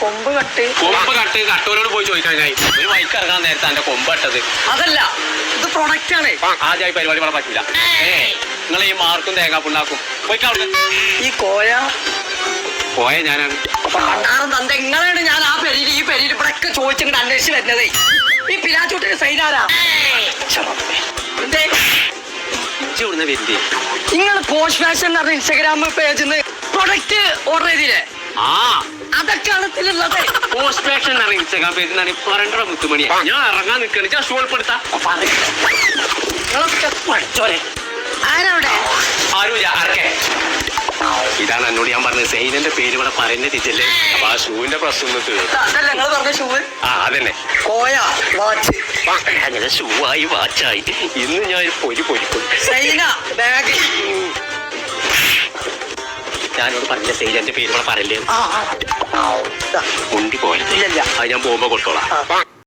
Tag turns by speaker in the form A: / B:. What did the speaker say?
A: കൊമ്പ് കട്ട്.
B: കൊമ്പ് കട്ട് കട്ടോനോട് പോയി ചോദിക്കാൻ ഞാൻ. ഒരു ബൈക്ക് ഇറങ്ങാൻ നേരത്തെ എന്റെ കൊമ്പ് കട്ടത്.
A: അതല്ല ഇത് പ്രൊഡക്റ്റ് ആണ്.
B: ആദ്യമായി പരിപാടി പറയാൻ പറ്റില്ല ഏ. നിങ്ങൾ ഈ മാർക്കും തേങ്ങാ പുണ്ണാക്കും.
A: ഈ കോയ.
B: കോയ ഞാനാണ്.
A: പണ്ടാറും തന്ത ഇങ്ങളാണ് ഞാൻ ആ പെരിയിൽ ഈ പെരിയിൽ ഇവിടെ ഒക്കെ ചോദിച്ചിട്ട് അന്വേഷിച്ച് വരുന്നത്. ഈ പിലാച്ചൂട്ടിന് സൈനാരാ? നിങ്ങൾ പോസ്റ്റ് ഫാഷൻ എന്ന് പറഞ്ഞ ഇൻസ്റ്റാഗ്രാം പേജിൽ നിന്ന് പ്രൊഡക്റ്റ് ഓർഡർ ചെയ്തില്ലേ?
B: ആ. പോസ്റ്റ് മുത്തുമണിയാ ഞാൻ ഇറങ്ങാൻ നിൽക്കണ ഞാൻ
A: പഠിച്ചോരെ ആരവിടെ?
B: ആരുമില്ല ആർക്കെ ഇതാണ് എന്നോട് ഞാൻ പറഞ്ഞത്. സെയിനന്റെ പേര് ഇവിടെ പറയുന്നത് തിരിച്ചല്ലേ അപ്പൊ ആ ഷൂവിന്റെ പ്രശ്നം ആ അതന്നെ.
A: കോയ വാച്ച്
B: അങ്ങനെ ഷൂ ആയി വാച്ചായി ഇന്ന് ഞാൻ ഒരു പൊരി പൊരിക്കും.
A: സൈന ബാഗ്
B: ഞാനോട് പറഞ്ഞ സെയിലിന്റെ പേര് ഇവിടെ പറയല്ലേ? മുണ്ടി പോയത് അത് ഞാൻ പോകുമ്പോ കൊടുത്തോളാം.